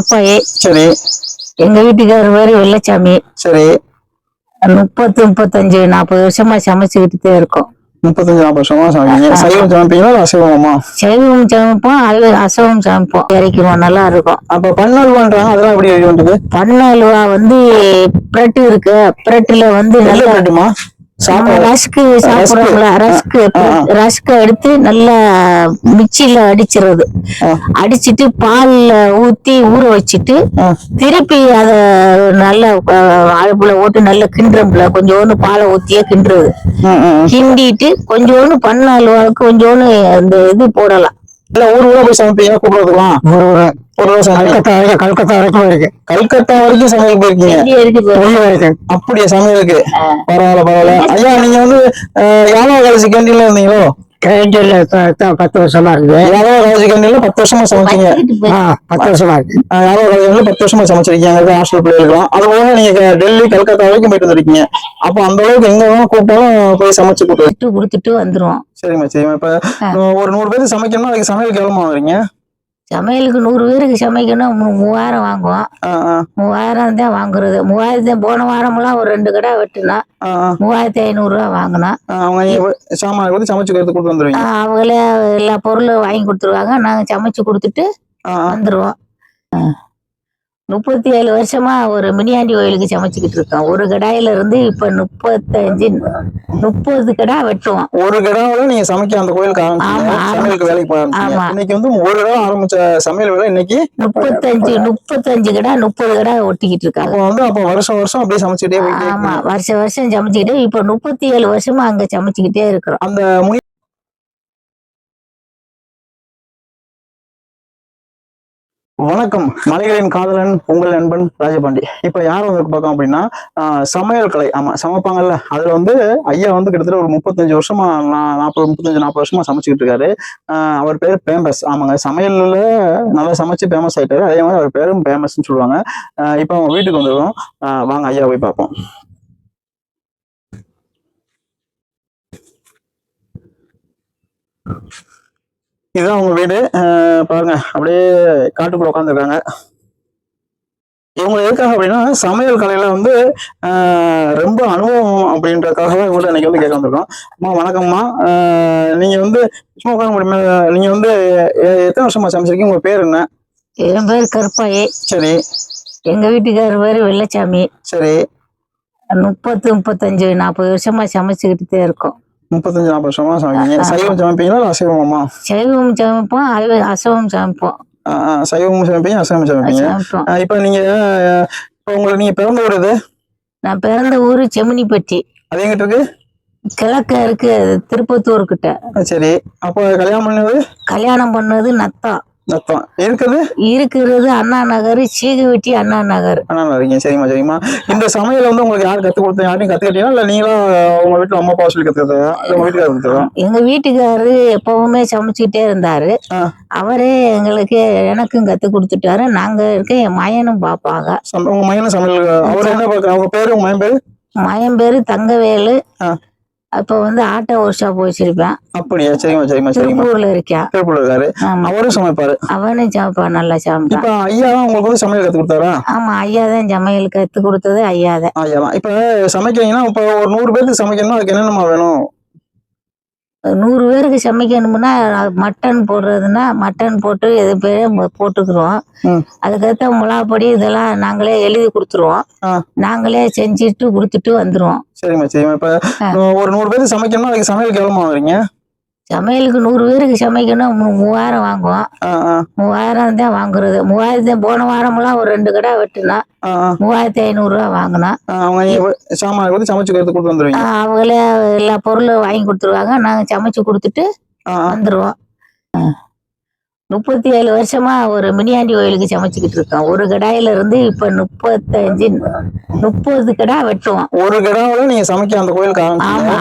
கருப்பாயி சரி. எங்க வீட்டுக்காரர் பேரு வெள்ளச்சாமி. சரி. முப்பத்து முப்பத்தஞ்சு நாற்பது வருஷமா சமைச்சுக்கிட்டு இருக்கோம். முப்பத்தஞ்சு நாற்பது வருஷமா சமைப்பீங்க சைவம் சமைப்பீங்களா அசைவமா? சைவம் சமைப்போம் அது அசைவம் சமைப்போம். இறக்கிடுவோம் நல்லா இருக்கும். அப்ப பன்னல் பண்றாங்க அதெல்லாம் எப்படி பண்ண அல்வா வந்து பிரெட் இருக்கு. பிரெட்ல வந்து நல்ல பிரெட்டுமா? ரஸ்க்கு சாப்பிடுறோம்ல ரஸ்க்கு. ரஸ்க்கு எடுத்து நல்லா மிக்சியில அடிச்சிடுறது ஆ. அடிச்சிட்டு பால்ல ஊத்தி ஊற வச்சிட்டு. திருப்பி அத நல்ல அடுப்புல போட்டு நல்லா கிண்டுறோம்ல கொஞ்சோண்டு பாலை ஊத்தியே கிண்டுறது. கிண்டிட்டு கொஞ்சோண்டு பண்ண அல்வாவுக்கு கொஞ்சோண்டு அந்த இது போடலாம். இல்ல ஊர் ஊரா போய் சமைப்பீங்க கூப்பிடுறதுக்கலாம்? ஒரு சமைப்பீங்க கல்கத்தா வரைக்கும் கல்கத்தா வரைக்கும் இருக்கு. கல்கத்தா வரைக்கும் சமையல் போயிருக்கீங்க. இருக்கு இருக்கு அப்படியா சமையலுக்கு பரவாயில்ல பரவாயில்ல. ஐயா நீங்க வந்து யாதவ காலேஜ் கேண்டீன்ல இருந்தீங்களோ? கேஜில பத்து வருஷமா இருக்குது யாதவ காலேஜ் கேண்டீன்ல பத்து வருஷமா சமைச்சீங்க. பத்து வருஷமா இருக்கு. யாதவ காலேஜ் பத்து வருஷமா சமைச்சிருக்கீங்க. ஹாஸ்டல் பிள்ளைகளுக்கும் அது போக நீங்க டெல்லி கல்கத்தா வரைக்கும் போயிட்டு வந்திருக்கீங்க. அப்ப அந்த அளவுக்கு எங்க கூப்பிட்டாலும் போய் சமைச்சு கூப்பிட்டு கொடுத்துட்டு வந்துருவோம். சரிம்மா சரிம்மா. இப்ப ஒரு நூறு பேருக்கு சமைக்கணும்னா அதுக்கு சமையலுக்கு எவ்வளவு வாங்குறீங்க? சமையலுக்கு நூறு பேருக்கு சமைக்கணும் மூவாயிரம் வாங்குவோம். மூவாயிரம் தான் வாங்குறது. மூவாயிரத்தி போன வாரமெல்லாம் ஒரு ரெண்டு கடை வெட்டினா மூவாயிரத்தி வாங்கினோம் கொடுத்து கொடுத்து வந்துருவீங்க. அவங்களே எல்லா பொருளும் வாங்கி கொடுத்துருவாங்க. நாங்கள் சமைச்சு கொடுத்துட்டு வந்துடுவோம் முப்பத்தி ஏழு வருஷமா ஒரு மினியாண்டி கோயிலுக்கு சமைச்சுக்கிட்டு இருக்கோம் ஒரு கடாயில இருந்து இப்ப முப்பத்தஞ்சு முப்பது கடா வெட்டுவோம் ஒரு கிடாவில நீங்க சமைக்க அந்த கோயிலுக்கு. சமையலுக்கு வேலைக்கு ஆமா. இன்னைக்கு வந்து ஒரு கிடா ஆரம்பிச்ச சமையல் வேலை இன்னைக்கு முப்பத்தஞ்சு முப்பத்தஞ்சு கடா முப்பது கடா ஒட்டிக்கிட்டு இருக்காங்க வந்து அப்போ வருஷம் வருஷம் அப்படியே சமைச்சுட்டே ஆமா. வருஷம் வருஷம் சமைச்சுக்கிட்டே இப்ப முப்பத்தி ஏழு வருஷமா அங்க சமைச்சுக்கிட்டே இருக்கிறோம் அந்த வணக்கம். மலைகளின் காதலன் உங்கள் நண்பன் ராஜபாண்டி. இப்ப யார் வந்து பார்க்கோம் அப்படின்னா சமையல் கலை. ஆமா சமைப்பாங்கல்ல. அதுல வந்து ஐயா வந்து கிட்டத்தட்ட ஒரு முப்பத்தஞ்சு வருஷமா நா- நாற்பது முப்பத்தஞ்சு நாற்பது வருஷமா சமைச்சுக்கிட்டு இருக்காரு. அவர் பேர் பேமஸ் ஆமாங்க சமையல்ல நல்லா சமைச்சு பேமஸ் ஆயிட்டாரு. அதே மாதிரி அவர் பேரும் பேமஸ்ன்னு சொல்லுவாங்க. இப்ப அவங்க வீட்டுக்கு வந்துடும் ஆஹ், வாங்க ஐயா போய் பார்ப்போம். இதுதான் அவங்க வீடு. பாருங்க. அப்படியே காட்டுக்குள்ள உட்காந்துருக்காங்க இவங்க எதுக்காக அப்படின்னா சமையல் கலையில வந்து ரொம்ப அனுபவம் அப்படின்றதுக்காக தான் இவங்கள்ட்ட இன்னைக்கு வந்து கேட்க வந்திருக்கோம். அம்மா வணக்கம்மா. நீங்க வந்து சும்மா உட்கார முடியுமா? நீங்க வந்து எத்தனை வருஷமா சமைச்சிருக்கீங்க? உங்க பேர் என்ன? என் பேர் கருப்பாயி. சரி. எங்க வீட்டுக்காரர் பேரு வெள்ளச்சாமி. சரி. முப்பத்து முப்பத்தஞ்சு நாற்பது வருஷமா சமைச்சுக்கிட்டு இருக்கோம். முப்பத்தஞ்சு நாற்பது வருஷமா சமைப்பீங்க சைவம் சமைப்பீங்களா அசைவமாம்மா சைவம் சமைப்போம் அசைவம் சமைப்போம். சைவமும் சமைப்பீங்க அசைவம் சமைப்பீங்க? இப்ப நீங்க அஹ் இப்ப உங்களுக்கு நீங்க பிறந்த ஊர் இது நான் பிறந்த ஊரு செமினிப்பட்டி அது எங்கிட்ட இருக்கு? கிழக்க இருக்கு திருப்பத்தூர் கிட்ட சரி. அப்போ கல்யாணம் பண்ணது? கல்யாணம் பண்ணது நத்தம் இருக்குது இருக்கிறது அண்ணா நகர் சீகுவெட்டி அண்ணா நகர். ஆனா இருக்கீங்க சரிம்மா சரிம்மா. இந்த சமையல் வந்து உங்களுக்கு யார் கத்து கொடுத்தா யாரையும் கத்துக்கிட்டீங்களா? இல்ல நீங்களா உங்க வீட்டுல அம்மா அப்பா சொல்லி கத்துக்கிறதா இல்ல உங்க வீட்டுக்காரர் கத்துக்கிறதா எங்க வீட்டுக்காரரு எப்பவுமே சமைச்சுக்கிட்டே இருந்தாரு. அவரே எங்களுக்கு எனக்கும் கத்து கொடுத்துட்டாரு. நாங்க இருக்க என் மயனும் பாப்பாங்க. உங்க மையன சமையல் அவர் என்ன அவங்க பேரு உங்க மயன் பேரு? மயன் பேரு தங்கவேலு. ஆ. அப்ப வந்து ஆட்டோ ஒர்க் ஷாப் வச்சிருப்பேன் அப்படியா? சரிம்மா சரிம்மா சரிம்மா. திருப்பூர்ல இருக்கேன் திருப்பூர் இருக்காரு அவரும் சமைப்பாரு. அவனும் சமைப்பான் நல்லா சமைப்பான் இப்ப ஐயா தான் உங்களுக்கு வந்து சமையல் கத்து கொடுத்தாரா? ஆமா ஐயா தான் சமையல் கத்து கொடுத்தது ஐயா தான் ஐயா தான் இப்ப சமைக்கிறீங்கன்னா இப்ப ஒரு நூறு பேருக்கு சமைக்கணும்னா அதுக்கு என்னென்னமா வேணும்? நூறு பேருக்கு சமைக்கணும்னா மட்டன் போடுறதுன்னா மட்டன் போட்டு எது பேரே போட்டுக்கிறோம். அதுக்கேற்ற மிளகாப்பொடி இதெல்லாம் நாங்களே எழுதி கொடுத்துருவோம். நாங்களே செஞ்சுட்டு கொடுத்துட்டு வந்துருவோம். சரிம்மா சரிம்மா. இப்ப ஒரு நூறு பேருக்கு சமைக்கணும்னா அதுக்கு சமையலுக்கு எவ்வளவு வாங்குறீங்க சமையலுக்கு நூறு பேருக்கு சமைக்கணும் மூவாயிரம் வாங்குவோம். மூவாயிரம் தான் வாங்குறது. மூவாயிரத்தி போன வாரமெல்லாம் ஒரு ரெண்டு கடை வெட்டினா மூவாயிரத்தி வாங்கினோம் கொடுத்து கொடுத்து வந்துருவீங்க. அவங்களே எல்லா பொருளும் வாங்கி கொடுத்துருவாங்க. நாங்கள் சமைச்சு கொடுத்துட்டு வந்துருவோம். முப்பத்தி ஏழு வருஷமா ஒரு மினியாண்டி கோயிலுக்கு சமைச்சுக்கிட்டு இருக்கோம் ஒரு கடாயில இருந்து இப்ப முப்பத்தஞ்சு முப்பது கடா வெட்டுவோம் ஒரு கிடாவில நீங்க சமைக்க அந்த கோயிலுக்கு.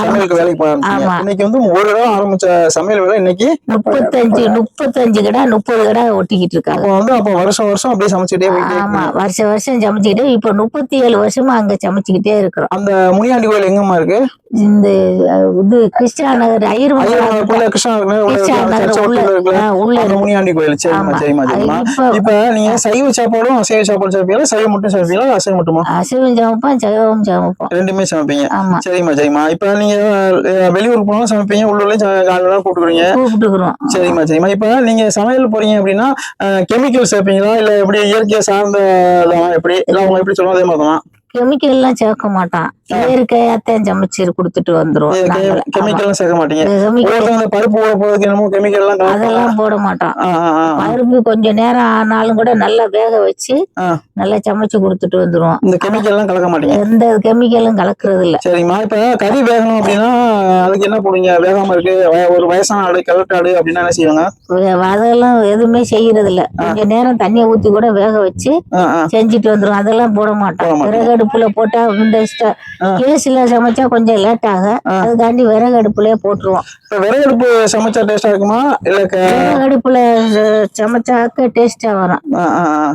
சமையலுக்கு வேலைக்கு போய் ஆரம்பிச்சீங்க ஆமா. இன்னைக்கு வந்து ஒரு கிடா ஆரம்பிச்ச சமையல் வேலை இன்னைக்கு முப்பத்தஞ்சு முப்பத்தஞ்சு கடா முப்பது கடா ஒட்டிக்கிட்டு இருக்காங்க. வந்து அப்போ வருஷம் வருஷம் அப்படியே சமைச்சுட்டே ஆமா. வருஷம் வருஷம் சமைச்சுக்கிட்டே இப்ப முப்பத்தி ஏழு வருஷமா அங்க சமைச்சுக்கிட்டே இருக்கிறோம். அந்த முனியாண்டி கோயில் எங்கம்மா இருக்கு? இந்த இது கிருஷ்ணா நகர் ஐயர் முனியாண்டி கோயில். இப்போ நீங்க சைவ சாப்பாடும் அசைவ சாப்பாடு சாப்பிப்பீங்களா சைவ மட்டும் சாப்பிப்பீங்களா அசைவ மட்டுமா? அசைவம் சமைப்போம் சைவம் சமைப்போம். ரெண்டுமே சமைப்பீங்க. ஆமா. சரிம்மா சரிம்மா. இப்ப நீங்க வெளியூர் போனாலும் சமைப்பீங்க உள்ளூர்லயும் காலையில கூப்பிட்டுக்கிறீங்க. கூப்பிட்டுக்கிறோம். சரிம்மா சரிம்மா. இப்ப நீங்க சமையல் போறீங்க அப்படின்னா கெமிக்கல் சேர்ப்பீங்களா? இல்ல எப்படி இயற்கையா சார்ந்த எப்படி? இல்ல அவங்க எப்படி சொல்லுவோம் அதே மாதிரி தான் கெமிக்கல் எல்லாம் சேர்க்க மாட்டான். இயற்கையாத்தான் சமைச்சு கொடுத்துட்டு வந்துருவோம். கெமிக்கல் சேர்க்க மாட்டீங்க. பருப்பு என்னமோ கெமிக்கல் எல்லாம். அதெல்லாம் போட மாட்டான். பருப்பு கொஞ்ச நேரம் ஆனாலும் கூட நல்லா வேக வச்சு. நல்லா சமைச்சு கொடுத்துட்டு வந்துருவோம் இந்த கெமிக்கல் எல்லாம் கலக்க மாட்டீங்க. எந்த கெமிக்கலும் கலக்குறது இல்ல. சரிம்மா இப்ப கறி வேகணும் அப்படின்னா அதுக்கு என்ன போடுவீங்க? வேகாம இருக்கு. ஒரு வயசான ஆடு கிழட்டாடு அப்படின்னா என்ன செய்வாங்க? அதெல்லாம் எதுவுமே செய்யறது இல்ல. கொஞ்ச நேரம் தண்ணியை ஊத்தி கூட வேக வச்சு. செஞ்சுட்டு வந்துரும். அதெல்லாம் போட மாட்டோம் மாட்டோம். விறகு அடுப்புல போட்டா இந்த. கேஸ்ல சமைச்சா கொஞ்சம் லேட் ஆகும். அதுக்காண்டி விறகு அடுப்புலயே போட்டுருவோம் இப்ப விறகு அடுப்பு சமைச்சா டேஸ்டா இருக்குமா இல்ல க- விறகு அடுப்புல ச- சமைச்சாக்க டேஸ்டா வரும்.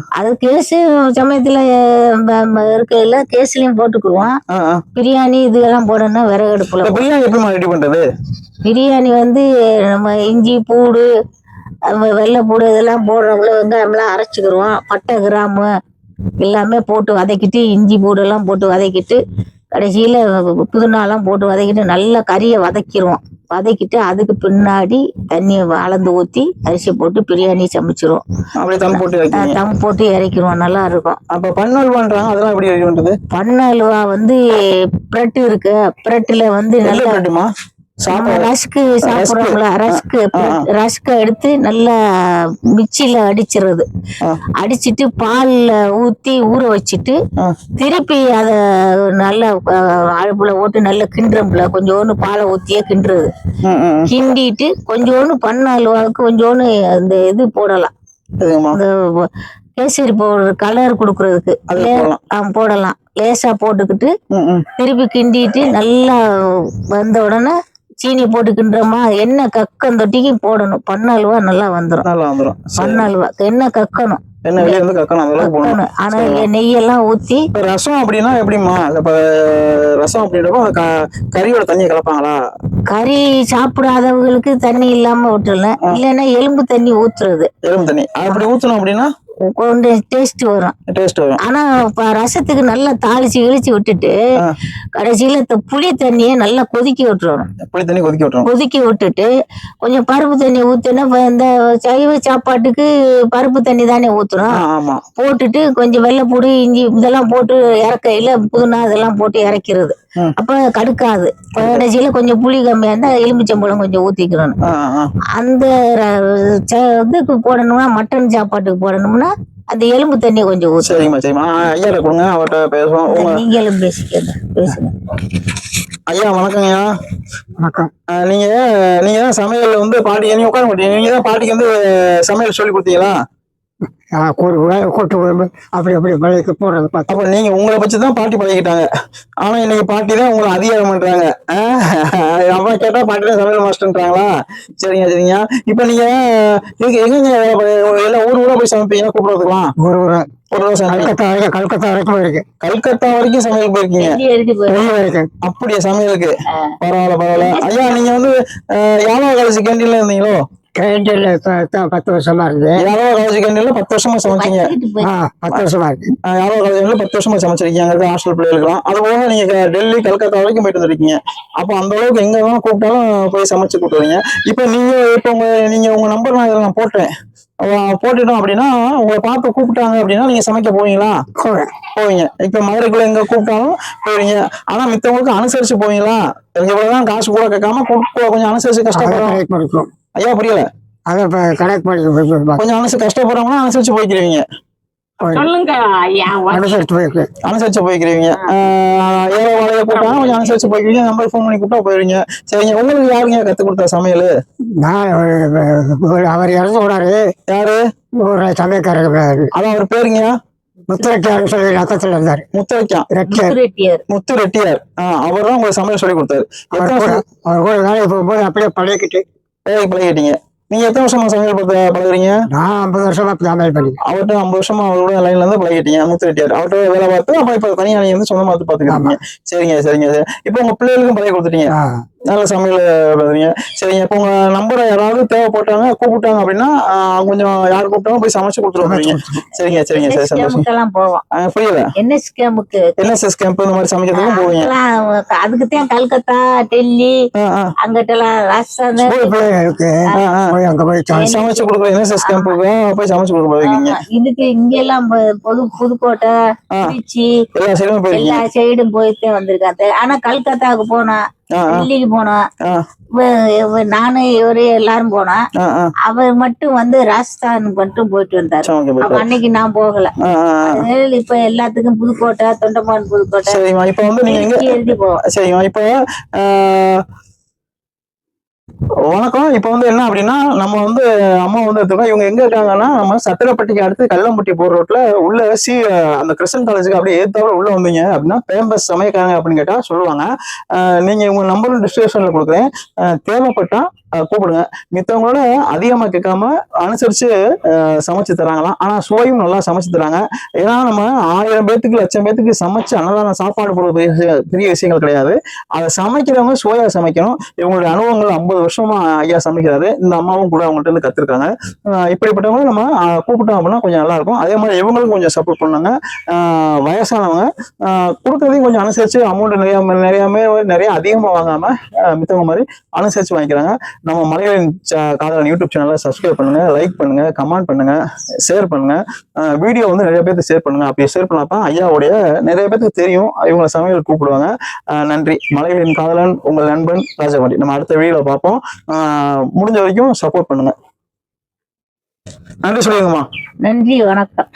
அது கேசு சமயத்துல இருக்கையில கேஸ்லயும் ஆ. பிரியாணி இதெல்லாம் போடணும்னா விறகு அடுப்புல இப்ப பிரியாணி எப்படிமா ரெடி பண்றது பிரியாணி வந்து நம்ம இஞ்சி பூடு வெள்ளை பூடு இதெல்லாம் போடுறவங்கள வெங்காயம்லாம் அரைச்சிக்கிருவோம் பட்டை கிராம்பு எல்லாமே போட்டு வதக்கிட்டு இஞ்சி பூடு எல்லாம் போட்டு வதக்கிட்டு கடைசியில் புதினாலாம் போட்டு வதக்கிட்டு நல்லா கறியை வதக்கிடுவோம் வதக்கிட்டு அதுக்கு பின்னாடி தண்ணியை அளந்து ஊற்றி அரிசி போட்டு பிரியாணி சமைச்சிருவோம். அப்படியே தம் போட்டு தம் போட்டு இறக்கிடுவோம் நல்லா இருக்கும். அப்ப பன்னல் பண்றாங்க அதெல்லாம் எப்படி ரெடி பண்றது? பண்ண அல்வா வந்து பிரெட் இருக்கு. பிரெட்டில் வந்து நல்ல ரஸ்க்கு சாப்பிடுறோம்ல ரஸ்க்கு. ரஸ்க்கு எடுத்து நல்லா மிக்சியில அடிச்சிடுறது. அடிச்சிட்டு பால்ல ஊத்தி ஊற வச்சுட்டு. திருப்பி அத நல்லா அஹ், அடுப்புல போட்டு நல்லா கிண்டுறோம்ல. கொஞ்சோண்டு பாலை ஊத்தியே கிண்டுறது. கிண்டிட்டு கொஞ்சோண்டு பண்ண அல்வாவுக்கு கொஞ்சோண்டு அந்த இது போடலாம். கேசரி பவுடர் கலர் கொடுக்கறதுக்கு. போடலாம். லேசா போட்டுக்கிட்டு. திருப்பி கிண்டிட்டு நல்லா வந்த உடனே சீனி போட்டு கிண்டுறோமா எண்ணெய் கக்கம் தொட்டிக்கு போடணும். பண்ண அல்வா நல்லா வந்துடும் நல்லா வந்துரும். சரி. பண்ண அல்வா எண்ணெய் கக்கணும்? என்ன வெளியே இருந்து கக்கணும் அந்த அளவுக்கு போடணும். ஆனா நெய்யெல்லாம் ஊத்தி இப்ப ரசம் அப்படின்னா எப்படிம்மா? இப்ப ரசம் அப்படின்றப்போ கறியோட தண்ணியை கலப்பாங்களா? கறி சாப்பிடாதவங்களுக்கு தண்ணி இல்லாம விட்டுறலாம் இல்லைன்னா எலும்பு தண்ணி ஊத்துறது. எலும்பு தண்ணி. அப்படி ஊத்தணும் அப்படின்னா? கொஞ்சம் டேஸ்ட் வரும். டேஸ்ட் வரும். ஆனா இப்ப ரசத்துக்கு நல்லா தாளிச்சு இழிச்சு விட்டுட்டு. கடைசியில இந்த புளி தண்ணியை நல்லா கொதிக்க விட்டுறணும். புளி தண்ணி கொதிக்க விட்டுரும் கொதிக்க விட்டுட்டு கொஞ்சம் பருப்பு தண்ணி ஊத்துனா இந்த சைவ சாப்பாட்டுக்கு பருப்பு தண்ணி தானே ஊத்துறோம் ஆமா. போட்டுட்டு கொஞ்சம் வெள்ளைப்பூடி இஞ்சி இதெல்லாம் போட்டு இறக்கையில புதினா இதெல்லாம் போட்டு இறக்கிறது. அப்ப கடுக்காது. கடைசியில கொஞ்சம் புளி கம்மியா இருந்தா எலுமிச்சம்பழம் கொஞ்சம் ஆ. அந்த இதுக்கு போடணும்னா மட்டன் சாப்பாட்டுக்கு போடணும்னா அந்த எலும்பு தண்ணி கொஞ்சம் ஊத்து. சரிம்மா சரிம்மா. ஐயாட்ட கொடுங்க அவர்கிட்ட பேசுவோம். நீங்களும் பேசிக்கங்க பேசுங்க. ஐயா வணக்கம். ஆ, நீங்க நீங்க தான் சமையல் வந்து பாட்டி நீங்க உட்கார மாட்டீங்க. நீங்க தான் பாட்டிக்கு வந்து சமையல் சொல்லி கொடுத்தீங்களா? கூட்டு குழம்பு அப்படி அப்படி விலைக்கு போடுறது பார்த்து. அப்ப நீங்க உங்களை வச்சு தான் பாட்டி பழகிட்டாங்க. ஆனா இன்னைக்கு பாட்டி தான் உங்களை அதிகாரம் பண்றாங்க. அம்மா கேட்டா பாட்டி தான் சமையல் மாஸ்டர்ன்றாங்களா? சரிங்க சரிங்க. இப்ப நீங்க எங்க எங்கங்க எல்லாம் ஊர் ஊரா போய் சமைப்பீங்க? கூப்பிடுறதுக்கலாம் ஒரு ஒரு ஒரு தடவை சமையல் கல்கத்தா வரைக்கும் கல்கத்தா வரைக்கும் இருக்கு கல்கத்தா வரைக்கும் சமையல் போயிருக்கீங்க? அப்படியா சமையலுக்கு? பரவாயில்ல பரவாயில்ல. ஐயா நீங்க வந்து யானோ காலேஜ் கேண்டீன்ல இருந்தீங்களோ? கேண்டீன்ல பத்து வருஷமா இருக்குது. யானோ காலேஜ் கேண்டீன்ல பத்து வருஷமா சமைச்சீங்க. பத்து வருஷமா இருக்கு. யாரோ காலேஜ்ல பத்து வருஷமா சமைச்சிருக்கீங்க. அங்க ஹாஸ்டல் பிள்ளைகளுக்குலாம் அது போக நீங்க டெல்லி கல்கத்தா வரைக்கும் போயிட்டு வந்திருக்கீங்க. அப்போ அந்த அளவுக்கு எங்க வேணா கூப்பிட்டாலும் போய் சமைச்சு கூப்பிடுவீங்க. இப்போ நீங்க இப்போ உங்க நீங்க உங்க நம்பர் நான் இதில் நான் போட்டேன். போட்டுட்டோம் அப்படின்னா உங்களை பார்த்து கூப்பிட்டாங்க அப்படின்னா நீங்க சமைக்க போவீங்களா. போவீங்க. இப்ப மதுரைக்குள்ள எங்க கூப்பிட்டாலும் போவீங்க. ஆனா மித்தவங்களுக்கு அனுசரிச்சு போவீங்களா? இவ்வளவுதான் காசு கூட கேட்காம கூப்பிட்டு கொஞ்சம் அனுசரிச்சு கஷ்டப்படுறோம். ஐயா புரியல. அதை இப்ப கணக்கு பண்ணி கொஞ்சம் அனுசரிச்சு கஷ்டப்படுறவங்கன்னா அனுசரிச்சு போய்க்கிறீங்க அனுசரிச்சு போய்க்கிறீங்க ஏழை வாழைய கூப்பிட்டாங்க கொஞ்சம் அனுசரிச்சு போய்க்கிறீங்க நம்பர் ஃபோன் பண்ணி கூப்பிட்டா போயிருவீங்க. சரிங்க உங்களுக்கு யாருங்க கத்து கொடுத்த சமையல்? நான் அவர் இறந்து போனாரு. யாரு? ஒரு சமயக்காரர் அதான் அவர் பேருங்க முத்திரட்டியார் சொல்லி ரத்தத்துல இருந்தாரு. முத்துரைக்கான் ரெட்டியார். ரெட்டியார் முத்து ரெட்டியார் ஆஹ் அவர் தான் உங்களுக்கு சமையல் சொல்லி கொடுத்தாரு. அவர் கூட வருஷம்? அவர் கூட வேலைக்கு போகும்போது அப்படியே பழகிக்கிட்டு வேலைக்கு பழகிட்டீங்க. நீங்க எத்தனை வருஷமா சமையல் பார்த்து பழகுறீங்க? நான் ஐம்பது வருஷமா சமையல் பண்ணி அவர்கிட்ட ஐம்பது வருஷமா அவரோட லைன்ல இருந்து பழகிட்டீங்க முத்து ரெட்டியார் அவர்கிட்ட வேலை பார்த்து அப்புறம் இப்ப தனியா நீங்க வந்து சொந்தமா பார்த்து பாத்துக்கிறீங்க. சரிங்க சரிங்க சரி. இப்போ உங்க பிள்ளைகளுக்கும் பழகி கொடுத்துட்டீங்க. நல்ல சமையல் பண்ணுறீங்க சரிங்க இப்போ உங்க நம்பரை யாராவது தேவைப்பட்டாங்க கூப்பிட்டாங்க அப்படின்னா கொஞ்சம் யார் கூப்பிட்டாலும் போய் சமைச்சு கொடுத்துருவீங்க சரிங்க சரிங்க சரி சந்தோஷம். போவோம். புரியல. என்எஸ்கேமுக்கு என்எஸ்எஸ் கேம்ப் இந்த மாதிரி சமைக்கிறதுக்கும் போவீங்க. அதுக்குத்தான் கல்கத்தா டெல்லி. அங்கிட்டலாம் ராஜஸ்தான். போய் அங்க போய் சமைச்சு கொடுக்குற என்எஸ்எஸ் கேம்புக்கு போய் சமைச்சு கொடுக்க போவீங்க. இதுக்கு இங்கெல்லாம் பொ- பொது புதுக்கோட்டை. திருச்சி எல்லா சைடும் போயிருக்கீங்க. எல்லா சைடும் போயிட்டே வந்திருக்காங்க ஆனா கல்கத்தாவுக்கு போனா டெல்லிக்கு போனா ஆ, நானும் இவரு எல்லாரும் போனா ஆ, ஆ. அவர் மட்டும் வந்து ராஜஸ்தான் மட்டும் போயிட்டு வந்தாரு. அன்னைக்கு நான் போகல. இப்ப எல்லாத்துக்கும் புதுக்கோட்டை தொண்டமான் புதுக்கோட்டை சரிம்மா இப்போ வந்து நீங்க எழுதி போவோம். சரிம்மா இப்போ வணக்கம். இப்போ வந்து என்ன அப்படின்னா நம்ம வந்து அம்மா வந்து எடுத்துக்கோம் இவங்க எங்க இருக்காங்கன்னா நம்ம சத்திரப்பட்டிக்கு அடுத்து கல்லம்பட்டி போற ரோட்ல உள்ள சி அந்த கிறிஸ்டன் காலேஜுக்கு அப்படியே ஏத்தாப்புல உள்ள வந்தீங்க அப்படின்னா பேம்பஸ் சமயக்காரங்க அப்படின்னு கேட்டா சொல்லுவாங்க. ஆஹ், நீங்க உங்க நம்பரும் டிஸ்கிரிப்ஷன்ல கொடுக்குறேன். தேவைப்பட்டா கூப்பிடுங்க. மித்தவங்களோட அதிகமாக கேட்காம அனுசரிச்சு சமைச்சு தராங்களாம். ஆனால் சுவையும் நல்லா சமைச்சு தராங்க. ஏன்னா நம்ம ஆயிரம் பேத்துக்கு லட்சம் பேத்துக்கு சமைச்சு அன்னதான சாப்பாடு போடுற பெரிய விஷயம்- பெரிய விஷயங்கள் கிடையாது. அதை சமைக்கிறவங்க சுவையாக சமைக்கணும். இவங்களுடைய அனுபவங்கள் ஐம்பது வருஷமா ஐயா சமைக்கிறாரு. இந்த அம்மாவும் கூட அவங்கள்ட்ட இருந்து கத்துருக்காங்க. இப்படிப்பட்டவங்க நம்ம கூப்பிட்டோம் அப்படின்னா கொஞ்சம் நல்லா இருக்கும். அதே மாதிரி இவங்களும் கொஞ்சம் சப்போர்ட் பண்ணாங்க. வயசானவங்க ஆஹ் கொடுக்கறதையும் கொஞ்சம் அனுசரிச்சு அமௌண்ட் நிறைய நிறையாமே நிறைய அதிகமாக வாங்காம மித்தவங்க மாதிரி அனுசரிச்சு வாங்கிக்கிறாங்க. நம்ம மலையாளின் காதலன் யூடியூப் சேனலை சப்ஸ்கிரைப் பண்ணுங்க லைக் பண்ணுங்க கமெண்ட் பண்ணுங்க ஷேர் பண்ணுங்க. வீடியோ வந்து நிறைய பேருக்கு ஷேர் பண்ணுங்க. அப்படி ஷேர் பண்ணப்ப ஐயாவுடைய நிறைய பேருக்கு தெரியும். இவங்களை சமையல் கூப்பிடுவாங்க. நன்றி. மலையாளின் காதலன் உங்கள் நண்பன் ராஜபாண்டி நம்ம அடுத்த வீடியோவில் பார்ப்போம். ஆஹ் முடிஞ்ச வரைக்கும் சப்போர்ட் பண்ணுங்க. நன்றி சொல்லுங்கம்மா நன்றி வணக்கம்.